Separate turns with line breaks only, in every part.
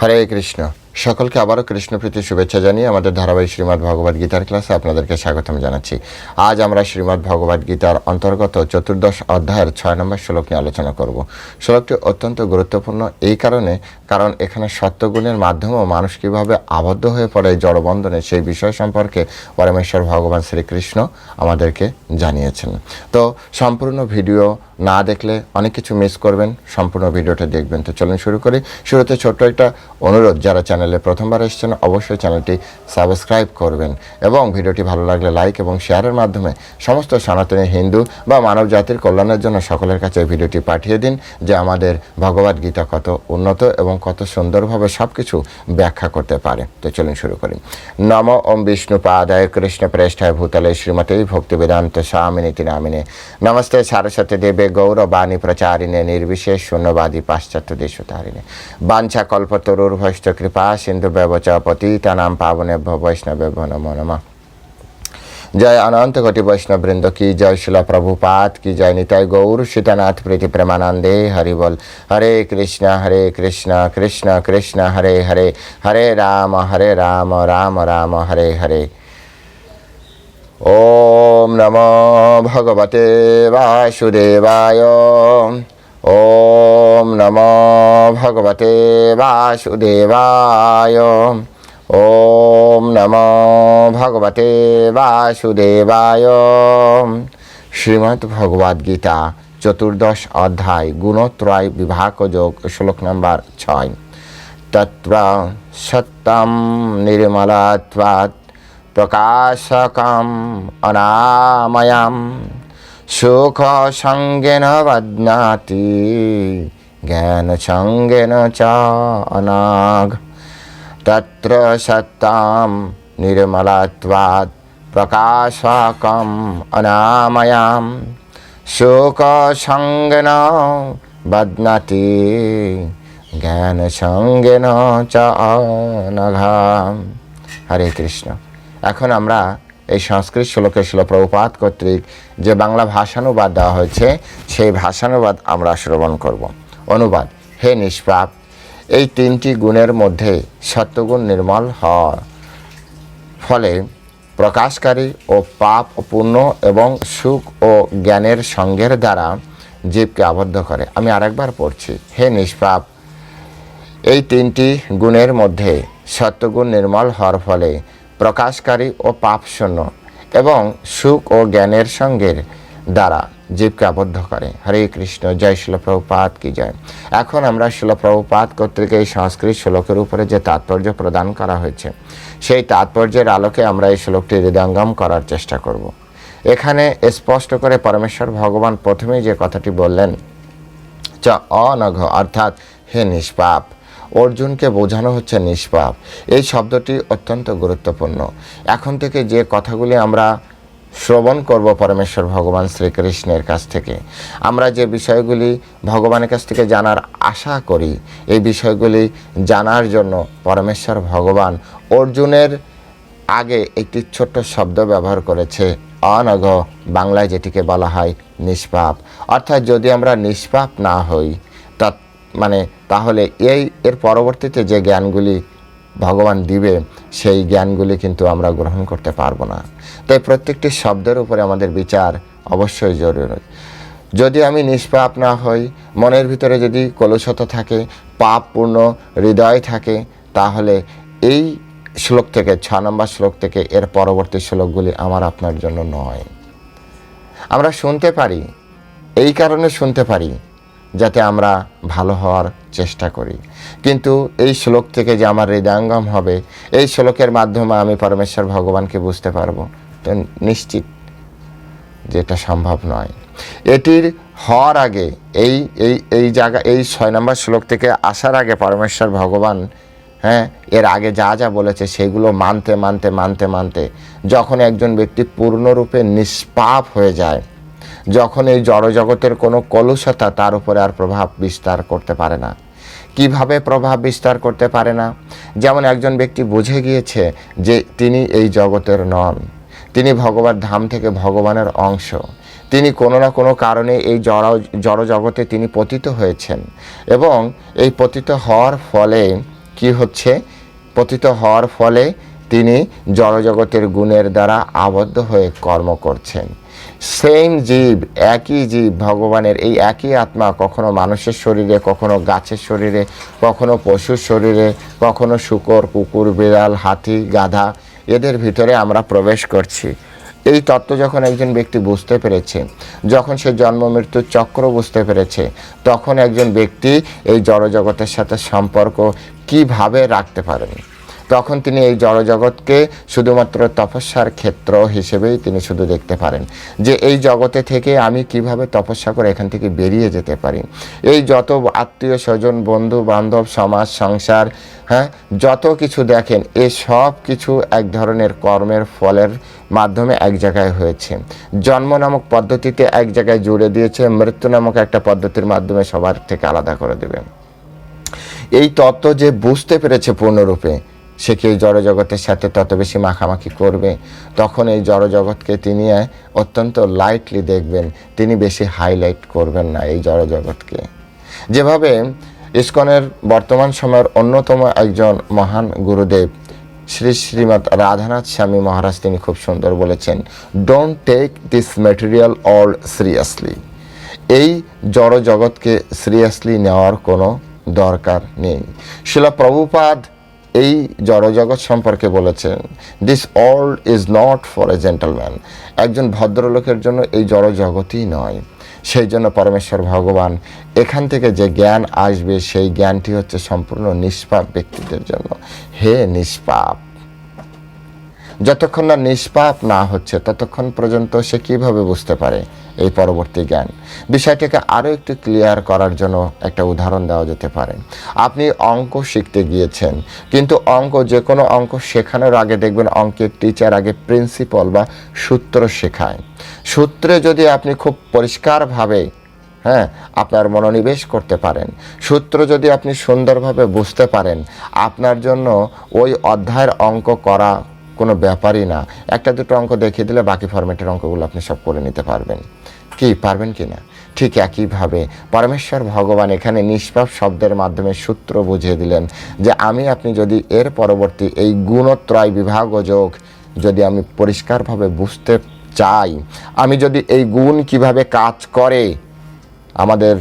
হরে কৃষ্ণ সকলকে আবারও কৃষ্ণপ্রীতি শুভেচ্ছা জানিয়ে আমাদের ধারাবাহিক শ্রীমদ্ ভগবদ গীতার ক্লাসে আপনাদেরকে স্বাগতম জানাচ্ছি আজ আমরা শ্রীমদ্ ভগবদ গীতার অন্তর্গত চতুর্দশ অধ্যায়ের ছয় নম্বর শ্লোক নিয়ে আলোচনা করব শ্লোকটি অত্যন্ত গুরুত্বপূর্ণ এই কারণে কারণ এখানে সত্যগুণের মাধ্যমেও মানুষ কীভাবে আবদ্ধ হয়ে পড়ে এই জড়বন্ধনে সেই বিষয় সম্পর্কে পরমেশ্বর ভগবান শ্রীকৃষ্ণ আমাদেরকে জানিয়েছেন তো সম্পূর্ণ ভিডিও না দেখলে অনেক কিছু মিস করবেন সম্পূর্ণ ভিডিওটা দেখবেন তো চলুন শুরু করি শুরুতে ছোট্ট একটা অনুরোধ যারা চ্যানেলে প্রথমবার এসেছেন অবশ্যই চ্যানেলটি সাবস্ক্রাইব করবেন এবং ভিডিওটি ভালো লাগলে লাইক এবং শেয়ারের মাধ্যমে সমস্ত সনাতনী হিন্দু বা মানব জাতির কল্যাণের জন্য সকলের কাছে ভিডিওটি পাঠিয়ে দিন যে আমাদের ভগবদ্গীতা কত উন্নত এবং কত সুন্দরভাবে সব কিছু ব্যাখ্যা করতে পারে তো চলুন শুরু করি নম ওম বিষ্ণু পাদায় কৃষ্ণ প্রেষ্ঠায় ভূতলে শ্রীমতে ভক্তি বেদান্ত স্বামিনীতি নামিনে নমস্তে সারস্বতী দেবে গৌরবাণী প্রচারিণে নির্বিশেষ শূন্যবাদী পাশ্চাত্য দেশতারিণে বাঞ্ছা কল্পতরুর ভৈষ্ট কৃপা সিন্ধু ব্যবচ পতিতা নাম পাবনে বৈষ্ণবে নম নমা जय अनंत कोटि वैष्णव वृंद की जय शिला प्रभुपाद की जय नितय गौर सीतानाथ प्रीति प्रेमानंदे हरिबोल हरे कृष्ण हरे कृष्ण कृष्ण कृष्ण हरे हरे हरे राम हरे राम राम राम हरे हरे ॐ नमो भगवते वासुदेवाय ॐ नमो भगवते वासुदेवाय ॐ नमो भगवते वासुदेवाय শ্রীমদ্ভগবদ্গীতা চতুর্দশ অধ্যায় গুণত্রয় বিভাগ যোগ শ্লোক নম্বর ছয় তত্র সত্যম নির্মলত্বাৎ প্রকাশকম অনাময়াম সুখ সঙ্গেন বদনাতি জ্ঞান সঙ্গেন চ অনাঘ তত্র সত্তাম নির্মলাত্বাদ প্রকাশকম অনাময়াম শোক সঙ্গেন বদনাতি জ্ঞান সঙ্গেন চ অনঘাম হরে কৃষ্ণ এখন আমরা এই সংস্কৃত শ্লোকের শ্লো প্রভুপাত কর্তৃক যে বাংলা ভাষানুবাদ দেওয়া হয়েছে সেই ভাষানুবাদ আমরা শ্রবণ করব অনুবাদ হে নিষ্প্রাপ এই তিনটি গুণের মধ্যে সত্যগুণ নির্মল হওয়ার ফলে প্রকাশকারী ও পাপ পূর্ণ পুণ্য এবং সুখ ও জ্ঞানের সঙ্গের দ্বারা জীবকে আবদ্ধ করে আমি আরেকবার পড়ছি হে নিষ্পাপ এই তিনটি গুণের মধ্যে সত্যগুণ নির্মল হওয়ার ফলে প্রকাশকারী ও পাপ শূন্য এবং সুখ ও জ্ঞানের সঙ্গের দ্বারা জীবকে আবদ্ধ করে হরে কৃষ্ণ জয় শিলপ্রভুপাত কি জয় এখন আমরা শিলপ্রভুপাত কর্তৃক এই সংস্কৃত শ্লোকের উপরে যে তাৎপর্য প্রদান করা হয়েছে সেই তাৎপর্যের আলোকে আমরা এই শ্লোকটি হৃদয়ঙ্গম করার চেষ্টা করব এখানে স্পষ্ট করে পরমেশ্বর ভগবান প্রথমেই যে কথাটি বললেন চ অনঘ অর্থাৎ হে নিষ্পাপ অর্জুনকে বোঝানো হচ্ছে নিষ্পাপ এই শব্দটি অত্যন্ত গুরুত্বপূর্ণ এখন থেকে যে কথাগুলি আমরা শ্রবণ করব পরমেশ্বর ভগবান শ্রীকৃষ্ণের কাছ থেকে আমরা যে বিষয়গুলি ভগবানের কাছ থেকে জানার আশা করি এই বিষয়গুলি জানার জন্য পরমেশ্বর ভগবান অর্জুনের আগে একটি ছোট্ট শব্দ ব্যবহার করেছে অনঘ বাংলায় যেটিকে বলা হয় নিষ্পাপ অর্থাৎ যদি আমরা নিষ্পাপ না হই তা মানে তাহলে এই এর পরবর্তীতে যে জ্ঞানগুলি ভগবান দিবে সেই জ্ঞানগুলি কিন্তু আমরা গ্রহণ করতে পারবো না তাই প্রত্যেকটি শব্দের উপরে আমাদের বিচার অবশ্যই জরুরি যদি আমি নিষ্পাপ না হই মনের ভিতরে যদি কলুষতা থাকে পাপপূর্ণ হৃদয় থাকে তাহলে এই শ্লোক থেকে ছ নম্বর শ্লোক থেকে এর পরবর্তী শ্লোকগুলি আমার আপনার জন্য নয় আমরা শুনতে পারি এই কারণে শুনতে পারি যাতে আমরা ভালো হওয়ার চেষ্টা করি কিন্তু এই শ্লোক থেকে যে আমার হৃদয়ঙ্গম হবে এই শ্লোকের মাধ্যমে আমি পরমেশ্বর ভগবানকে বুঝতে পারবো তো নিশ্চিত যেটা সম্ভব নয় এটির হওয়ার আগে এই এই এই জায়গা এই ছয় নম্বর শ্লোক থেকে আসার আগে পরমেশ্বর ভগবান হ্যাঁ এর আগে যা যা বলেছে সেগুলো মানতে মানতে মানতে মানতে যখন একজন ব্যক্তি পূর্ণরূপে নিষ্পাপ হয়ে যায় যখন এই জড়জগতের কোনো কলুষতা তার উপরে আর প্রভাব বিস্তার করতে পারে না কিভাবে প্রভাব বিস্তার করতে পারে না যেমন একজন ব্যক্তি বুঝে গিয়েছে যে তিনি এই জগতের নন তিনি ভগবান ধাম থেকে ভগবানের অংশ তিনি কোনো না কোনো কারণে এই জড় জড়জগতে তিনি পতিত হয়েছেন এবং এই পতিত হওয়ার ফলে কি হচ্ছে পতিত হওয়ার ফলে তিনি জড়জগতের গুণের দ্বারা আবদ্ধ হয়ে কর্ম করছেন সেম জীব একই জীব ভগবানের এই একই আত্মা কখনো মানুষের শরীরে কখনো গাছের শরীরে কখনো পশুর শরীরে কখনো শুকর কুকুর বিড়াল হাতি গাধা এদের ভিতরে আমরা প্রবেশ করছি এই তত্ত্ব যখন একজন ব্যক্তি বুঝতে পেরেছে যখন সে জন্ম মৃত্যুর চক্র বুঝতে পেরেছে তখন একজন ব্যক্তি এই জড়জগতের সাথে সম্পর্ক কিভাবে রাখতে পারেন তখন তিনি এই জড়জগৎকে শুধুমাত্র তপস্যার ক্ষেত্র হিসেবেই তিনি শুধু দেখতে পারেন যে এই জগতে থেকে আমি কিভাবে তপস্যা করে এখান থেকে বেরিয়ে যেতে পারি এই যত আত্মীয় স্বজন বন্ধু বান্ধব সমাজ সংসার হ্যাঁ যত কিছু দেখেন এ সব কিছু এক ধরনের কর্মের ফলের মাধ্যমে এক জায়গায় হয়েছে জন্ম নামক পদ্ধতিতে এক জায়গায় জুড়ে দিয়েছে মৃত্যু নামক একটা পদ্ধতির মাধ্যমে সবার থেকে আলাদা করে দেবে এই তত্ত্ব যে বুঝতে পেরেছে পূর্ণরূপে সে কেউ জড় জড়জগতের সাথে তত বেশি মাখামাখি করবে তখন এই জড়জগৎকে তিনি অত্যন্ত লাইটলি দেখবেন তিনি বেশি হাইলাইট করবেন না এই জড়জগৎকে যেভাবে ইস্কনের বর্তমান সময়ের অন্যতম একজন মহান গুরুদেব শ্রী শ্রীমৎ রাধানাথ স্বামী মহারাজ তিনি খুব সুন্দর বলেছেন don't take this material all seriously এই জড় জগৎকে সিরিয়াসলি নেওয়ার কোনো দরকার নেই শিলা প্রভুপাদ এই জড়জগৎ সম্পর্কে বলেছেন this all is not for a gentleman একজন ভদ্রলোকের জন্য এই জড়জগতই নয় সেই জন্য পরমেশ্বর ভগবান এখান থেকে যে জ্ঞান আসবে সেই জ্ঞানটি হচ্ছে সম্পূর্ণ নিষ্পাপ ব্যক্তিদের জন্য হে নিষ্পাপ যতক্ষণ না নিষ্পাপ না হচ্ছে ততক্ষণ পর্যন্ত সে কীভাবে বুঝতে পারে এই পরবর্তী জ্ঞান বিষয়টিকে আরও একটু ক্লিয়ার করার জন্য একটা উদাহরণ দেওয়া যেতে পারে আপনি অঙ্ক শিখতে গিয়েছেন কিন্তু অঙ্ক যে কোনো অঙ্ক শেখানোর আগে দেখবেন অঙ্কের টিচার আগে প্রিন্সিপাল বা সূত্র শেখায় সূত্রে যদি আপনি খুব পরিষ্কারভাবে হ্যাঁ আপনার মনোনিবেশ করতে পারেন সূত্র যদি আপনি সুন্দরভাবে বুঝতে পারেন আপনার জন্য ওই অধ্যায়ের অঙ্ক করা কোনো ব্যাপারই না একটা দুটো অঙ্ক দেখিয়ে দিলে বাকি ফরম্যাটের অঙ্কগুলো আপনি সব করে নিতে পারবেন কি পারবেন কি না ঠিক একইভাবে পরমেশ্বর ভগবান এখানে নিষ্পাপ শব্দের মাধ্যমে সূত্র বুঝিয়ে দিলেন যে আমি আপনি যদি এর পরবর্তী এই গুণত্রয় বিভাগ যোগ যদি আমি পরিষ্কারভাবে বুঝতে চাই আমি যদি এই গুণ কিভাবে কাজ করে আমাদের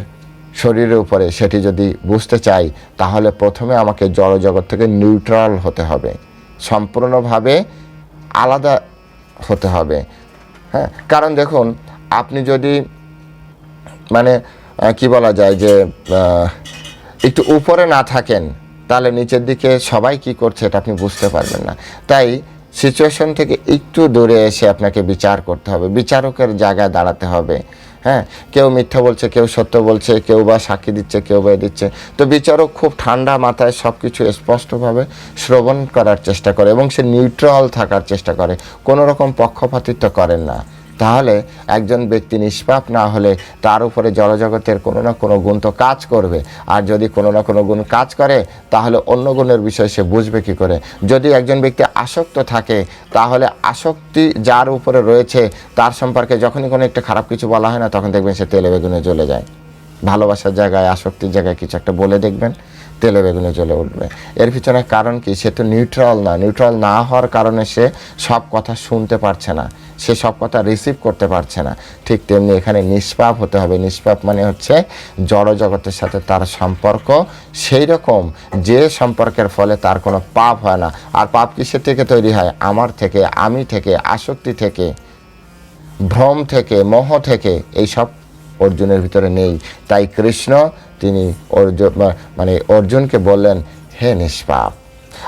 শরীরের উপরে সেটি যদি বুঝতে চাই তাহলে প্রথমে আমাকে জড়জগৎ থেকে নিউট্রাল হতে হবে সম্পূর্ণভাবে আলাদা হতে হবে হ্যাঁ কারণ দেখুন আপনি যদি মানে কি বলা যায় যে একটু উপরে না থাকেন তাহলে নিচের দিকে সবাই কি করছে এটা আপনি বুঝতে পারবেন না তাই সিচুয়েশন থেকে একটু দূরে এসে আপনাকে বিচার করতে হবে বিচারকের জায়গায় দাঁড়াতে হবে হ্যাঁ কেউ মিথ্যা বলছে কেউ সত্য বলছে কেউ বা সাক্ষী দিচ্ছে কেউ বা দিচ্ছে তো বিচারক খুব ঠান্ডা মাথায় সব কিছু স্পষ্টভাবে শ্রবণ করার চেষ্টা করে এবং সে নিউট্রাল থাকার চেষ্টা করে কোনো রকম পক্ষপাতিত্ব করেন না তাহলে একজন ব্যক্তি নিষ্পাপ না হলে তার উপরে জলজগতের কোনো না কোনো গুণ তো কাজ করবে আর যদি কোনো না কোনো গুণ কাজ করে তাহলে অন্য গুণের বিষয়ে সে বুঝবে কী করে যদি একজন ব্যক্তি আসক্ত থাকে তাহলে আসক্তি যার উপরে রয়েছে তার সম্পর্কে যখনই কোনো একটা খারাপ কিছু বলা হয় না তখন দেখবেন সে তেলে বেগুনে চলে যায় ভালোবাসার জায়গায় আসক্তির জায়গায় কিছু একটা বলে দেখবেন তেলে বেগুনে জ্বলে উঠবে এর পিছনে কারণ কি সে তো নিউট্রাল না নিউট্রাল না হওয়ার কারণে সে সব কথা শুনতে পারছে না সে সব কথা রিসিভ করতে পারছে না ঠিক তেমনি এখানে নিষ্পাপ হতে হবে নিষ্পাপ মানে হচ্ছে জড় জগতের সাথে তার সম্পর্ক সেই রকম যে সম্পর্কের ফলে তার কোনো পাপ হয় না আর পাপ কিসের থেকে তৈরি হয় আমার থেকে আমি থেকে আসক্তি থেকে ভ্রম থেকে মোহ থেকে এইসব অর্জুনের ভিতরে নেই তাই কৃষ্ণ তিনি অর্জন মানে অর্জুনকে বললেন হে নিষ্পাপ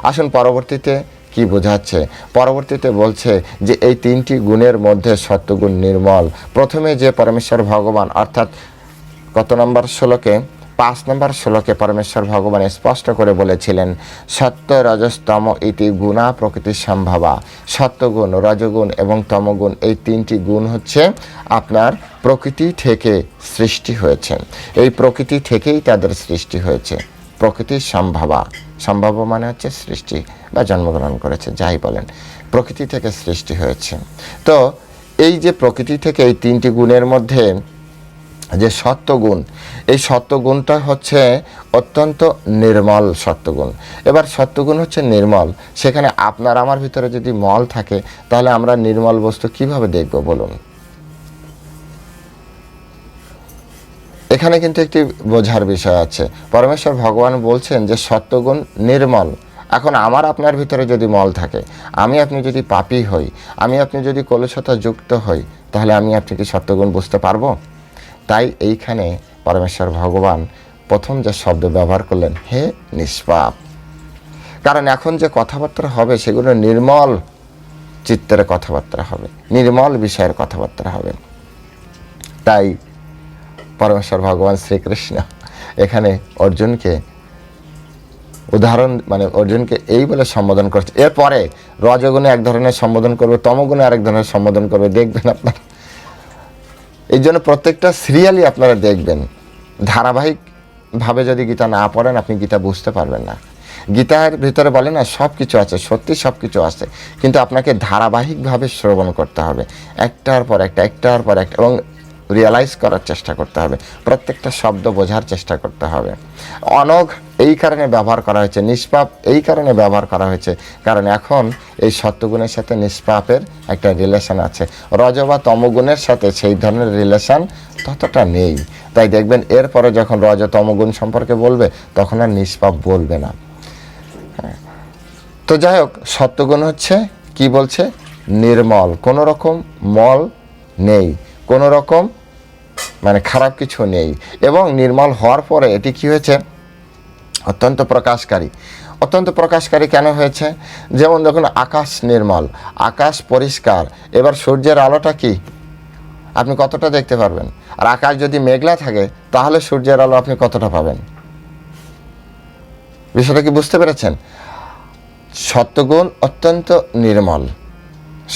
আসুন পরবর্তীতে কি বোঝাচ্ছে পরবর্তীতে বলছে যে এই তিনটি গুণের মধ্যে সত্যগুণ নির্মল প্রথমে যে পরমেশ্বর ভগবান অর্থাৎ কত নম্বর ষোলোকে পাঁচ নম্বর শ্লোকে পরমেশ্বর ভগবান স্পষ্ট করে বলেছিলেন সত্য রজস্তম এটি গুণা প্রকৃতির সম্ভাবা সত্যগুণ রজগুণ এবং তমগুণ এই তিনটি গুণ হচ্ছে আপনার প্রকৃতি থেকে সৃষ্টি হয়েছে এই প্রকৃতি থেকেই তাদের সৃষ্টি হয়েছে প্রকৃতির সম্ভাবা সম্ভাব্য মানে হচ্ছে সৃষ্টি বা জন্মগ্রহণ করেছে যাই বলেন প্রকৃতি থেকে সৃষ্টি হয়েছে তো এই যে প্রকৃতি থেকে এই তিনটি গুণের মধ্যে যে সত্যগুণ এই সত্যগুণটা হচ্ছে অত্যন্ত নির্মল সত্যগুণ এবার সত্যগুণ হচ্ছে নির্মল সেখানে আপনার আমার ভিতরে যদি মল থাকে তাহলে আমরা নির্মল বস্তু কিভাবে দেখব বলুন এখানে কিন্তু একটি বোঝার বিষয় আছে পরমেশ্বর ভগবান বলছেন যে সত্যগুণ নির্মল এখন আমার আপনার ভিতরে যদি মল থাকে আমি আপনি যদি পাপি হই আমি আপনি যদি কলুষতা যুক্ত হই তাহলে আমি আপনি কি সত্যগুণ বুঝতে পারবো তাই এইখানে পরমেশ্বর ভগবান প্রথম যে শব্দ ব্যবহার করলেন হে নিষ্পাপ কারণ এখন যে কথাবার্তা হবে সেগুলো নির্মল চিত্তের কথাবার্তা হবে নির্মল বিষয়ের কথাবার্তা হবে তাই পরমেশ্বর ভগবান শ্রীকৃষ্ণ এখানে অর্জুনকে উদাহরণ মানে অর্জুনকে এই বলে সম্বোধন করছে এরপরে রজগুণে এক ধরনের সম্বোধন করবে তমগুণে আরেক ধরনের সম্বোধন করবে দেখবেন আপনারা এই জন্য প্রত্যেকটা সিরিয়ালই আপনারা দেখবেন ধারাবাহিকভাবে যদি গীতা না পড়েন আপনি গীতা বুঝতে পারবেন না গীতার ভিতরে বলে না সব কিছু আছে সত্যি সব কিছু আছে কিন্তু আপনাকে ধারাবাহিকভাবে শ্রবণ করতে হবে একটার পর একটা একটার পর একটা এবং রিয়ালাইজ করার চেষ্টা করতে হবে প্রত্যেকটা শব্দ বোঝার চেষ্টা করতে হবে অনঘ এই কারণে ব্যবহার করা হয়েছে নিষ্পাপ এই কারণে ব্যবহার করা হয়েছে কারণ এখন এই সত্যগুণের সাথে নিষ্পাপের একটা রিলেশন আছে রজ বা তমগুণের সাথে সেই ধরনের রিলেশন ততটা নেই তাই দেখবেন এরপরে যখন রজ তমগুণ সম্পর্কে বলবে তখন আর নিষ্পাপ বলবে না হ্যাঁ। তো যাই হোক সত্যগুণ হচ্ছে কি বলছে নির্মল কোনো রকম মল নেই কোনো রকম মানে খারাপ কিছু নেই এবং নির্মল হওয়ার পরে এটি কি হয়েছে অত্যন্ত প্রকাশকারী অত্যন্ত প্রকাশকারী কেন হয়েছে যেমন দেখুন আকাশ নির্মল আকাশ পরিষ্কার এবার সূর্যের আলোটা কি আপনি কতটা দেখতে পারবেন আর আকাশ যদি মেঘলা থাকে তাহলে সূর্যের আলো আপনি কতটা পাবেন বিষয়টা কি বুঝতে পেরেছেন সত্যগুণ অত্যন্ত নির্মল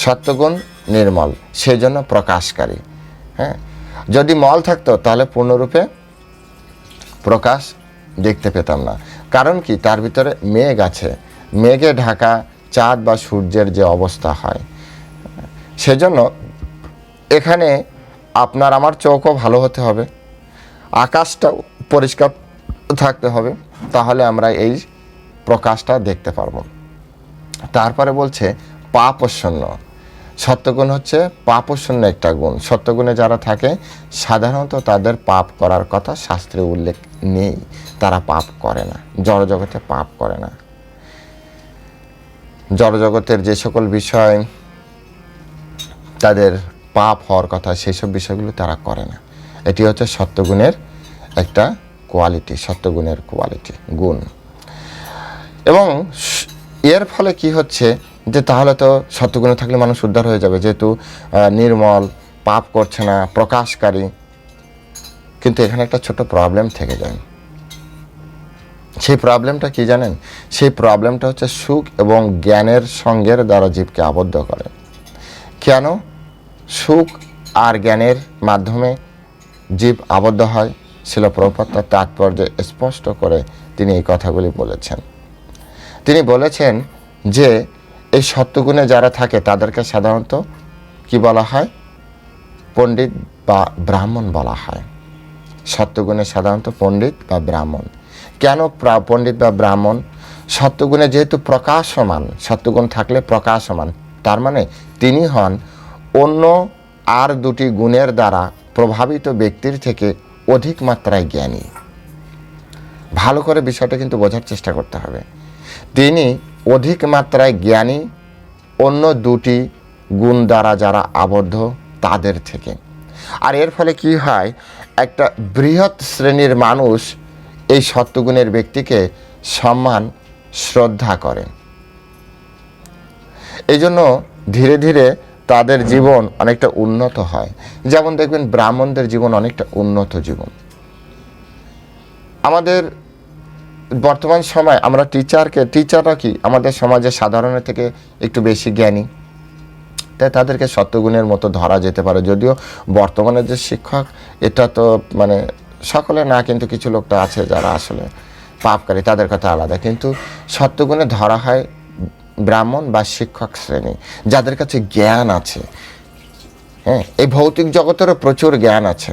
সত্যগুণ নির্মল সেজন্য প্রকাশকারী হ্যাঁ যদি মল থাকতো তাহলে পূর্ণরূপে প্রকাশ দেখতে পেতাম না কারণ কি তার ভিতরে মেঘ আছে মেঘে ঢাকা চাঁদ বা সূর্যের যে অবস্থা হয় সেজন্য এখানে আপনার আমার চোখও ভালো হতে হবে আকাশটাও পরিষ্কার থাকতে হবে তাহলে আমরা এই প্রকাশটা দেখতে পারব তারপরে বলছে পাপশূন্য সত্যগুণ হচ্ছে পাপশূন্য একটা গুণ সত্যগুণে যারা থাকে সাধারণত তাদের পাপ করার কথা শাস্ত্রে উল্লেখ নেই তারা পাপ করে না জড়জগতে পাপ করে না জড়জগতের যে সকল বিষয় তাদের পাপ হওয়ার কথা সেই সব বিষয়গুলো তারা করে না এটি হচ্ছে সত্যগুণের একটা কোয়ালিটি সত্যগুণের কোয়ালিটি গুণ এবং এর ফলে কি হচ্ছে যে তাহলে তো সত্যগুণে থাকলে মানুষ উদ্ধার হয়ে যাবে যেহেতু নির্মল পাপ করছে না প্রকাশকারী কিন্তু এখানে একটা ছোট প্রবলেম থেকে যায় সেই প্রবলেমটা কি জানেন সেই প্রবলেমটা হচ্ছে সুখ এবং জ্ঞানের সঙ্গের দ্বারা জীবকে আবদ্ধ করে কেন সুখ আর জ্ঞানের মাধ্যমে জীব আবদ্ধ হয় ছিল প্রপাত্তার তাৎপর্য স্পষ্ট করে তিনি এই কথাগুলি বলেছেন তিনি বলেছেন যে এই সত্যগুণে যারা থাকে তাদেরকে সাধারণত কি বলা হয় পণ্ডিত বা ব্রাহ্মণ বলা হয় সত্যগুণে সাধারণত পণ্ডিত বা ব্রাহ্মণ কেন পণ্ডিত বা ব্রাহ্মণ সত্যগুণে যেহেতু প্রকাশমান সত্যগুণ থাকলে প্রকাশমান তার মানে তিনি হন অন্য আর দুটি গুণের দ্বারা প্রভাবিত ব্যক্তির থেকে অধিক মাত্রায় জ্ঞানী ভালো করে বিষয়টা কিন্তু বোঝার চেষ্টা করতে হবে তিনি অধিক মাত্রায় জ্ঞানী অন্য দুটি গুণ দ্বারা যারা আবদ্ধ তাদের থেকে আর এর ফলে কি হয় একটা বৃহৎ শ্রেণীর মানুষ এই সত্যগুণের ব্যক্তিকে সম্মান শ্রদ্ধা করে এই জন্য ধীরে ধীরে তাদের জীবন অনেকটা উন্নত হয় যেমন দেখবেন ব্রাহ্মণদের জীবন অনেকটা উন্নত জীবন আমাদের বর্তমান সময় আমরা টিচারকে টিচাররা কি আমাদের সমাজে সাধারণের থেকে একটু বেশি জ্ঞানী তাই তাদেরকে সত্যগুণের মতো ধরা যেতে পারে যদিও বর্তমানে যে শিক্ষক এটা তো মানে সকলে না কিন্তু কিছু লোকটা আছে যারা আসলে পাপকারী তাদের কথা আলাদা কিন্তু সত্যগুণে ধরা হয় ব্রাহ্মণ বা শিক্ষক শ্রেণী যাদের কাছে জ্ঞান আছে হ্যাঁ এই ভৌতিক জগতেরও প্রচুর জ্ঞান আছে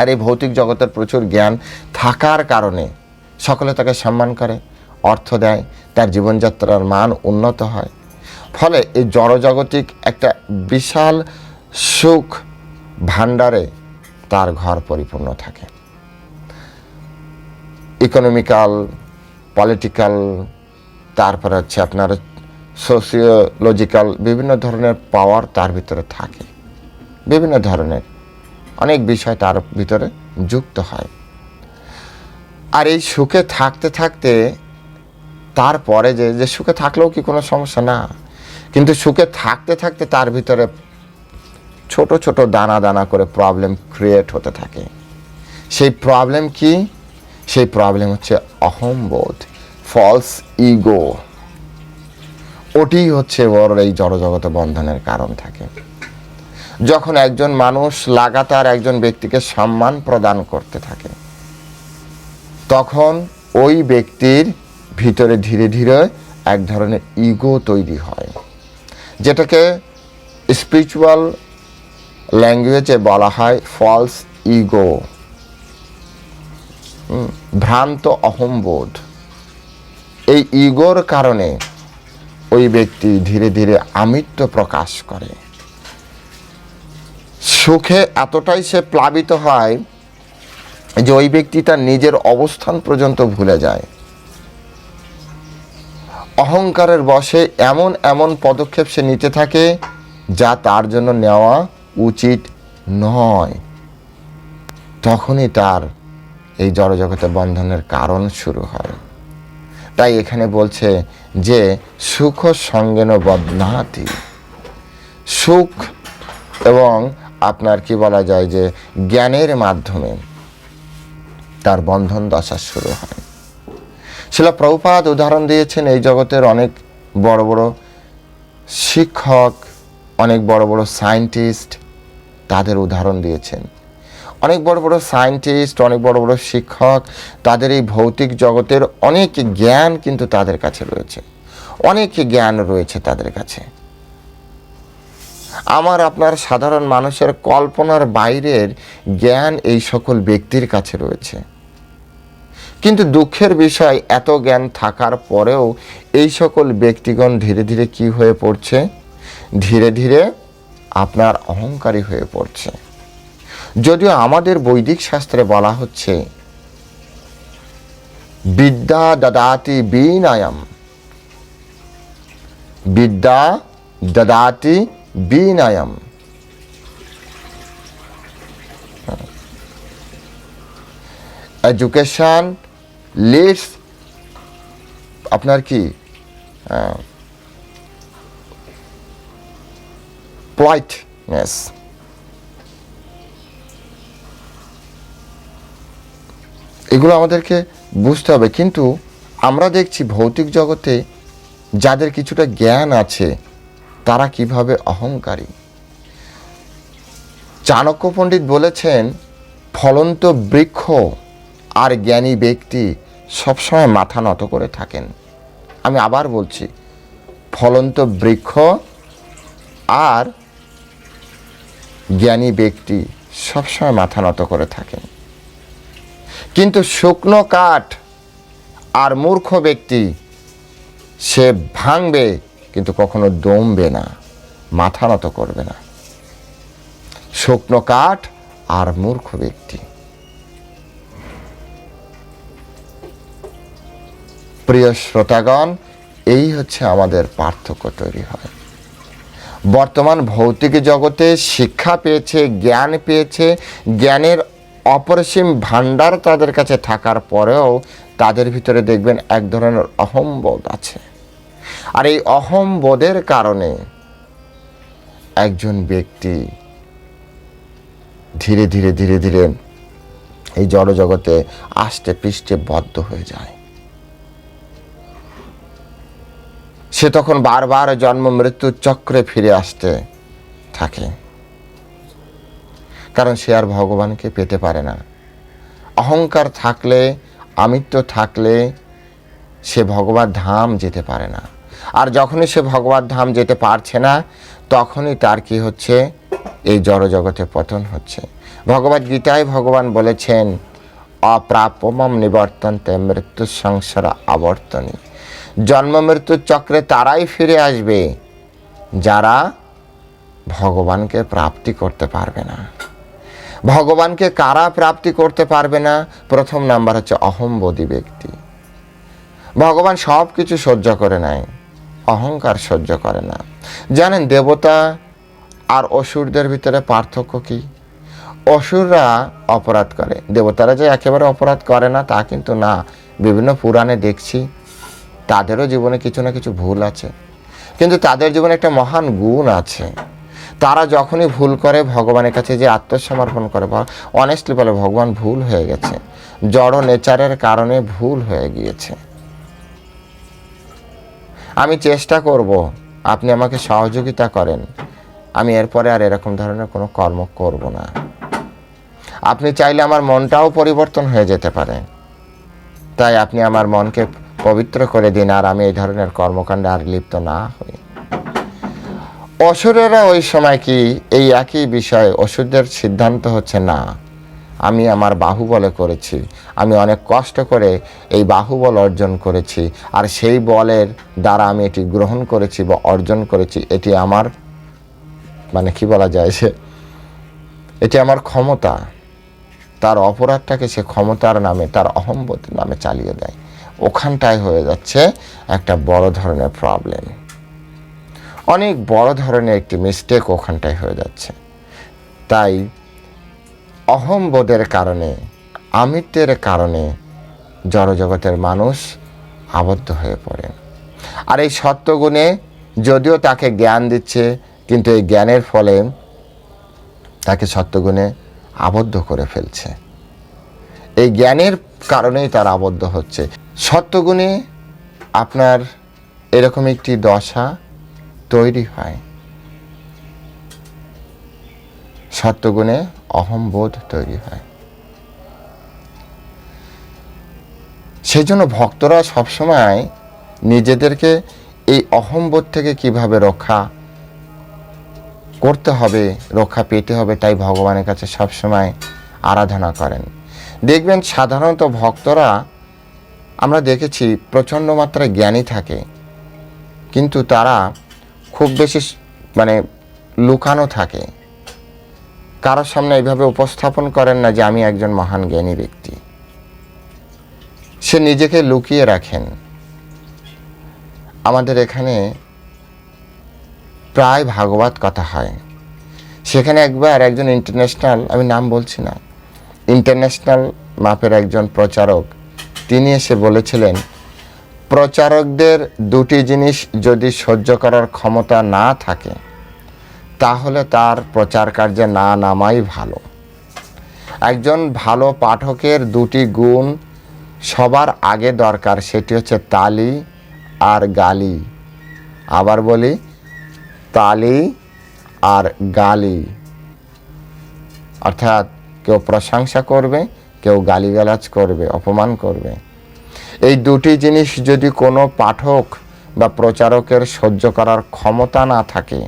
আর এই ভৌতিক জগতের প্রচুর জ্ঞান থাকার কারণে সকলে তাকে সম্মান করে অর্থ দেয় তার জীবনযাত্রার মান উন্নত হয় ফলে এই জড়জাগতিক একটা বিশাল সুখ ভাণ্ডারে তার ঘর পরিপূর্ণ থাকে ইকোনমিক্যাল পলিটিক্যাল তারপরে হচ্ছে আপনার সোসিওলজিক্যাল বিভিন্ন ধরনের পাওয়ার তার ভিতরে থাকে বিভিন্ন ধরনের অনেক বিষয় তার ভিতরে যুক্ত হয় আর এই সুখে থাকতে থাকতে তারপরে যে যে সুখে থাকলেও কি কোনো সমস্যা না কিন্তু সুখে থাকতে থাকতে তার ভিতরে ছোট ছোট দানা দানা করে প্রবলেম ক্রিয়েট হতে থাকে সেই প্রবলেম কি সেই প্রবলেম হচ্ছে অহমবোধ ফলস ইগো ওটি হচ্ছে বড় এই জড়জগত বন্ধনের কারণ থাকে যখন একজন মানুষ লাগাতার একজন ব্যক্তিকে সম্মান প্রদান করতে থাকে তখন ওই ব্যক্তির ভিতরে ধীরে ধীরে এক ধরনের ইগো তৈরি হয় যেটাকে স্পিরিচুয়াল ল্যাঙ্গুয়েজে বলা হয় ফলস ইগো ভ্রান্ত অহম্বোধ এই ইগোর কারণে ওই ব্যক্তি ধীরে ধীরে আমিত্ব প্রকাশ করে সুখে এতটাই সে প্লাবিত হয় যে ওই ব্যক্তি তার নিজের অবস্থান পর্যন্ত ভুলে যায় অহংকারের বসে এমন এমন পদক্ষেপ সে নিতে থাকে যা তার জন্য নেওয়া উচিত নয় তখনই তার এই জড়জগতে বন্ধনের কারণ শুরু হয় তাই এখানে বলছে যে সুখ সঙ্গেন বদনাতি সুখ এবং আপনার কি বলা যায় যে জ্ঞানের মাধ্যমে তার বন্ধন দশা শুরু হয় শিলা প্রভুপাত উদাহরণ দিয়েছেন এই জগতের অনেক বড় বড় শিক্ষক অনেক বড় বড় সায়েন্টিস্ট তাদের উদাহরণ দিয়েছেন অনেক বড় বড় সায়েন্টিস্ট অনেক বড় বড় শিক্ষক তাদের এই ভৌতিক জগতের অনেক জ্ঞান কিন্তু তাদের কাছে রয়েছে অনেক জ্ঞান রয়েছে তাদের কাছে আমার আপনার সাধারণ মানুষের কল্পনার বাইরের জ্ঞান এই সকল ব্যক্তির কাছে রয়েছে কিন্তু দুঃখের বিষয় এত জ্ঞান থাকার পরেও এই সকল ব্যক্তিগণ ধীরে ধীরে কি হয়ে পড়ছে ধীরে ধীরে আপনার অহংকারী হয়ে পড়ছে যদিও আমাদের বৈদিক শাস্ত্রে বলা হচ্ছে বিদ্যা দাদাতি বিনায়াম বিদ্যা দাদাতি বিনায়াম এডুকেশন লেস আপনার কি প্লাইটনেস এগুলো আমাদেরকে বুঝতে হবে কিন্তু আমরা দেখছি ভৌতিক জগতে যাদের কিছুটা জ্ঞান আছে তারা কিভাবে অহংকারী চাণক্য পণ্ডিত বলেছেন ফলন্ত বৃক্ষ আর জ্ঞানী ব্যক্তি সবসময় মাথা নত করে থাকেন আমি আবার বলছি ফলন্ত বৃক্ষ আর জ্ঞানী ব্যক্তি সবসময় মাথা নত করে থাকেন কিন্তু শুকনো কাঠ আর মূর্খ ব্যক্তি সে ভাঙবে কিন্তু কখনো দমবে না মাথা নত করবে না শুকনো কাঠ আর মূর্খ ব্যক্তি প্রিয় শ্রোতাগণ এই হচ্ছে আমাদের পার্থক্য তৈরি হয় বর্তমান ভৌতিক জগতে শিক্ষা পেয়েছে জ্ঞান পেয়েছে জ্ঞানের অপরিসীম ভাণ্ডার তাদের কাছে থাকার পরেও তাদের ভিতরে দেখবেন এক ধরনের অহম্বোধ আছে আর এই অহম্বোধের কারণে একজন ব্যক্তি ধীরে ধীরে ধীরে ধীরে এই জড়জগতে আস্তে পৃষ্ঠে বদ্ধ হয়ে যায় সে তখন বারবার জন্ম মৃত্যুর চক্রে ফিরে আসতে থাকে কারণ সে আর ভগবানকে পেতে পারে না অহংকার থাকলে আমিত্ব থাকলে সে ভগবান ধাম যেতে পারে না আর যখনই সে ভগবান ধাম যেতে পারছে না তখনই তার কি হচ্ছে এই জড়জগতে পতন হচ্ছে ভগবত গীতায় ভগবান বলেছেন অপ্রাপ্যমম নিবর্তন্তে মৃত্যু সংসার আবর্তনী জন্মমৃত্যুর চক্রে তারাই ফিরে আসবে যারা ভগবানকে প্রাপ্তি করতে পারবে না ভগবানকে কারা প্রাপ্তি করতে পারবে না প্রথম নাম্বার হচ্ছে অহম্বদী ব্যক্তি ভগবান সব কিছু সহ্য করে নেয় অহংকার সহ্য করে না জানেন দেবতা আর অসুরদের ভিতরে পার্থক্য কি অসুররা অপরাধ করে দেবতারা যে একেবারে অপরাধ করে না তা কিন্তু না বিভিন্ন পুরাণে দেখছি তাদেরও জীবনে কিছু না কিছু ভুল আছে কিন্তু তাদের জীবনে একটা মহান গুণ আছে তারা যখনই ভুল করে ভগবানের কাছে যে আত্মসমর্পণ করে অনেস্টলি বলে ভগবান ভুল হয়ে গেছে জড় নেচারের কারণে ভুল হয়ে গিয়েছে আমি চেষ্টা করব আপনি আমাকে সহযোগিতা করেন আমি এরপরে আর এরকম ধরনের কোনো কর্ম করব না আপনি চাইলে আমার মনটাও পরিবর্তন হয়ে যেতে পারে তাই আপনি আমার মনকে পবিত্র করে দিন আর আমি এই ধরনের কর্মকাণ্ডে আর লিপ্ত না হই অসুরেরা ওই সময় কি এই একই বিষয়ে অসুরদের সিদ্ধান্ত হচ্ছে না আমি আমার বাহুবলে করেছি আমি অনেক কষ্ট করে এই বাহুবল অর্জন করেছি আর সেই বলের দ্বারা আমি এটি গ্রহণ করেছি বা অর্জন করেছি এটি আমার মানে কি বলা যায় সে এটি আমার ক্ষমতা তার অপরাধটাকে সে ক্ষমতার নামে তার অহম্বতের নামে চালিয়ে দেয় ওখানটায় হয়ে যাচ্ছে একটা বড় ধরনের প্রবলেম অনেক বড় ধরনের একটি মিস্টেক ওখানটায় হয়ে যাচ্ছে তাই অহম্বোধের কারণে আমিত্বের কারণে জড়জগতের মানুষ আবদ্ধ হয়ে পড়ে আর এই সত্যগুণে যদিও তাকে জ্ঞান দিচ্ছে কিন্তু এই জ্ঞানের ফলে তাকে সত্যগুণে আবদ্ধ করে ফেলছে এই জ্ঞানের কারণেই তার আবদ্ধ হচ্ছে সত্যগুণে আপনার এরকম একটি দশা তৈরি হয় সত্যগুণে অহম্বোধ তৈরি হয় সেই জন্য ভক্তরা সবসময় নিজেদেরকে এই অহম্বোধ থেকে কিভাবে রক্ষা করতে হবে রক্ষা পেতে হবে তাই ভগবানের কাছে সবসময় আরাধনা করেন দেখবেন সাধারণত ভক্তরা আমরা দেখেছি প্রচণ্ড মাত্রায় জ্ঞানী থাকে কিন্তু তারা খুব বেশি মানে লুকানো থাকে কারোর সামনে এইভাবে উপস্থাপন করেন না যে আমি একজন মহান জ্ঞানী ব্যক্তি সে নিজেকে লুকিয়ে রাখেন আমাদের এখানে প্রায় ভাগবত কথা হয় সেখানে একবার একজন ইন্টারন্যাশনাল আমি নাম বলছি না ইন্টারন্যাশনাল মাপের একজন প্রচারক তিনি এসে বলেছিলেন প্রচারকদের দুটি জিনিস যদি সহ্য করার ক্ষমতা না থাকে তাহলে তার প্রচার কার্যে না নামাই ভালো একজন ভালো পাঠকের দুটি গুণ সবার আগে দরকার সেটি হচ্ছে তালি আর গালি আবার বলি তালি আর গালি অর্থাৎ কেউ প্রশংসা করবে কেউ গালিগালাজ করবে অপমান করবে এই দুটি জিনিস যদি কোনো পাঠক বা প্রচারকের সহ্য করার ক্ষমতা না থাকে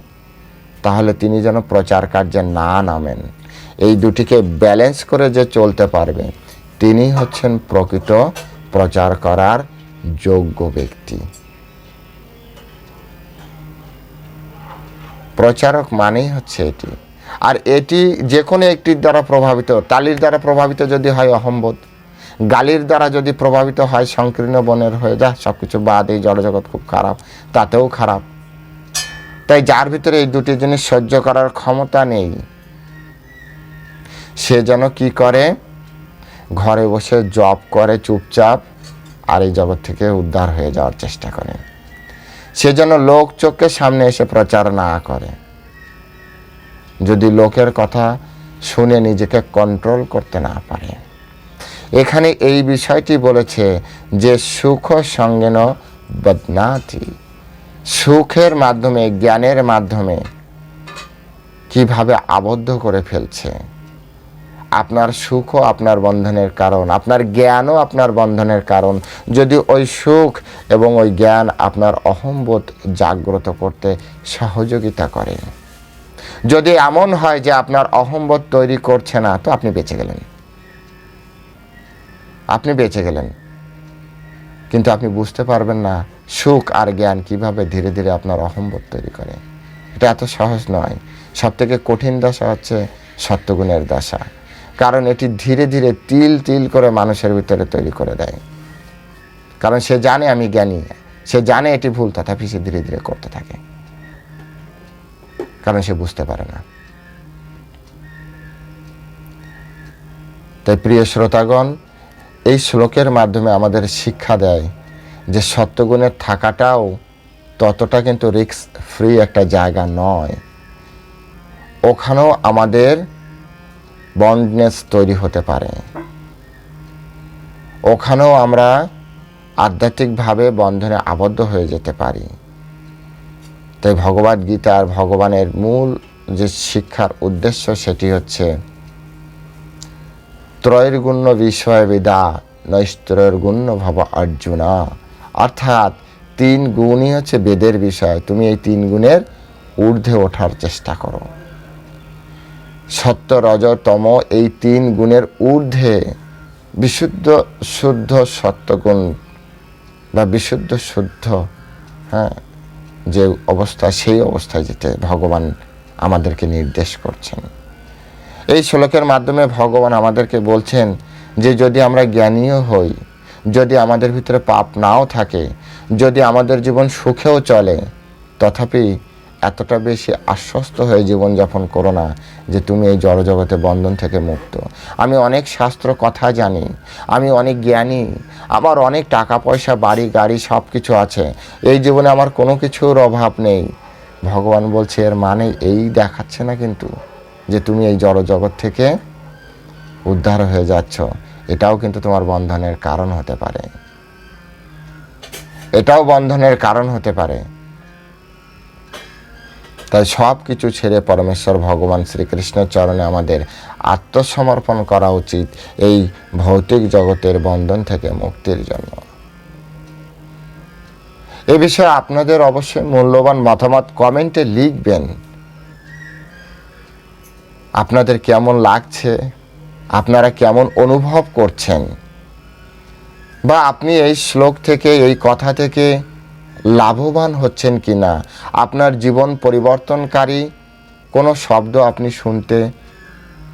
তাহলে তিনি যেন প্রচার কার্যে না নামেন এই দুটিকে ব্যালেন্স করে যে চলতে পারবে তিনি হচ্ছেন প্রকৃত প্রচার করার যোগ্য ব্যক্তি প্রচারক মানেই হচ্ছে এটি আর এটি যে কোনো একটির দ্বারা প্রভাবিত তালির দ্বারা প্রভাবিত যদি হয় অহম্বোধ গালির দ্বারা যদি প্রভাবিত হয় সংকীর্ণ বনের হয়ে যা সব কিছু বাদ এই জড়জগৎ খুব খারাপ তাতেও খারাপ তাই যার ভিতরে এই দুটি জিনিস সহ্য করার ক্ষমতা নেই সে যেন কি করে ঘরে বসে জব করে চুপচাপ আর এই জগৎ থেকে উদ্ধার হয়ে যাওয়ার চেষ্টা করে সে যেন লোক চোখের সামনে এসে প্রচার না করে যদি লোকের কথা শুনে নিজেকে কন্ট্রোল করতে না পারে এখানে এই বিষয়টি বলেছে যে সুখ সঙ্গেন বদনাথি সুখের মাধ্যমে জ্ঞানের মাধ্যমে কিভাবে আবদ্ধ করে ফেলছে আপনার সুখও আপনার বন্ধনের কারণ আপনার জ্ঞানও আপনার বন্ধনের কারণ যদি ওই সুখ এবং ওই জ্ঞান আপনার অহম্বোধ জাগ্রত করতে সহযোগিতা করে যদি এমন হয় যে আপনার অহম্বত তৈরি করছে না তো আপনি বেঁচে গেলেন আপনি বেঁচে গেলেন কিন্তু আপনি বুঝতে পারবেন না সুখ আর জ্ঞান কিভাবে ধীরে ধীরে আপনার অহম্বত তৈরি করে এটা এত সহজ নয় সবথেকে কঠিন দশা হচ্ছে সত্যগুণের দশা কারণ এটি ধীরে ধীরে তিল তিল করে মানুষের ভিতরে তৈরি করে দেয় কারণ সে জানে আমি জ্ঞানী সে জানে এটি ভুল তথাপি সে ধীরে ধীরে করতে থাকে কারণ সে বুঝতে পারে না তাই প্রিয় শ্রোতাগণ এই শ্লোকের মাধ্যমে আমাদের শিক্ষা দেয় যে সত্যগুণের থাকাটাও ততটা কিন্তু রিক্স ফ্রি একটা জায়গা নয় ওখানেও আমাদের বন্ডনেস তৈরি হতে পারে ওখানেও আমরা আধ্যাত্মিকভাবে বন্ধনে আবদ্ধ হয়ে যেতে পারি তাই ভগবদ গীতার ভগবানের মূল যে শিক্ষার উদ্দেশ্য সেটি হচ্ছে ত্রয়গুণ্য বিষয় বিদা নৈস্ত্রয়গুণ্য ভব অর্জুনা অর্থাৎ তিন গুণই হচ্ছে বেদের বিষয় তুমি এই তিন গুণের ঊর্ধ্বে ওঠার চেষ্টা করো সত্য রজতম এই তিন গুণের ঊর্ধ্বে বিশুদ্ধ শুদ্ধ সত্যগুণ বা বিশুদ্ধ শুদ্ধ হ্যাঁ যে অবস্থা সেই অবস্থায় যেতে ভগবান আমাদেরকে নির্দেশ করছেন এই শ্লোকের মাধ্যমে ভগবান আমাদেরকে বলছেন যে যদি আমরা জ্ঞানীও হই যদি আমাদের ভিতরে পাপ নাও থাকে যদি আমাদের জীবন সুখেও চলে তথাপি এতটা বেশি আশ্বস্ত হয়ে জীবনযাপন করো না যে তুমি এই জড়জগতে বন্ধন থেকে মুক্ত আমি অনেক শাস্ত্র কথা জানি আমি অনেক জ্ঞানী আমার অনেক টাকা পয়সা বাড়ি গাড়ি সব কিছু আছে এই জীবনে আমার কোনো কিছুর অভাব নেই ভগবান বলছে এর মানে এই দেখাচ্ছে না কিন্তু যে তুমি এই জড়জগৎ থেকে উদ্ধার হয়ে যাচ্ছ এটাও কিন্তু তোমার বন্ধনের কারণ হতে পারে এটাও বন্ধনের কারণ হতে পারে তাই সব কিছু ছেড়ে পরমেশ্বর ভগবান শ্রীকৃষ্ণের চরণে আমাদের আত্মসমর্পণ করা উচিত এই ভৌতিক জগতের বন্ধন থেকে মুক্তির জন্য এ বিষয়ে আপনাদের অবশ্যই মূল্যবান মতামত কমেন্টে লিখবেন আপনাদের কেমন লাগছে আপনারা কেমন অনুভব করছেন বা আপনি এই শ্লোক থেকে এই কথা থেকে লাভবান হচ্ছেন কি না আপনার জীবন পরিবর্তনকারী কোনো শব্দ আপনি শুনতে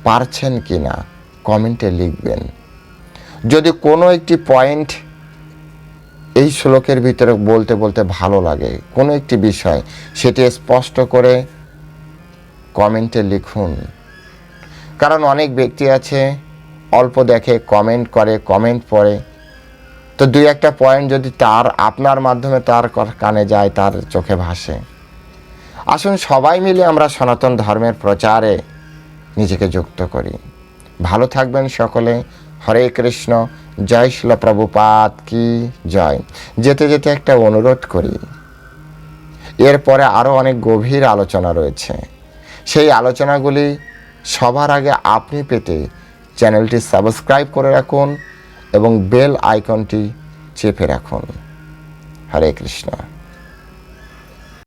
পারছেন কি না কমেন্টে লিখবেন যদি কোনো একটি পয়েন্ট এই শ্লোকের ভিতরে বলতে বলতে ভালো লাগে কোনো একটি বিষয় সেটি স্পষ্ট করে কমেন্টে লিখুন কারণ অনেক ব্যক্তি আছে অল্প দেখে কমেন্ট করে কমেন্ট পড়ে তো দুই একটা পয়েন্ট যদি তার আপনার মাধ্যমে তার কানে যায় তার চোখে ভাসে আসুন সবাই মিলে আমরা সনাতন ধর্মের প্রচারে নিজেকে যুক্ত করি ভালো থাকবেন সকলে হরে কৃষ্ণ জয় শিল প্রভুপাত কি জয় যেতে যেতে একটা অনুরোধ করি এরপরে আরও অনেক গভীর আলোচনা রয়েছে সেই আলোচনাগুলি সবার আগে আপনি পেতে চ্যানেলটি সাবস্ক্রাইব করে রাখুন এবং বেল আইকনটি চেপে রাখুন হরে কৃষ্ণ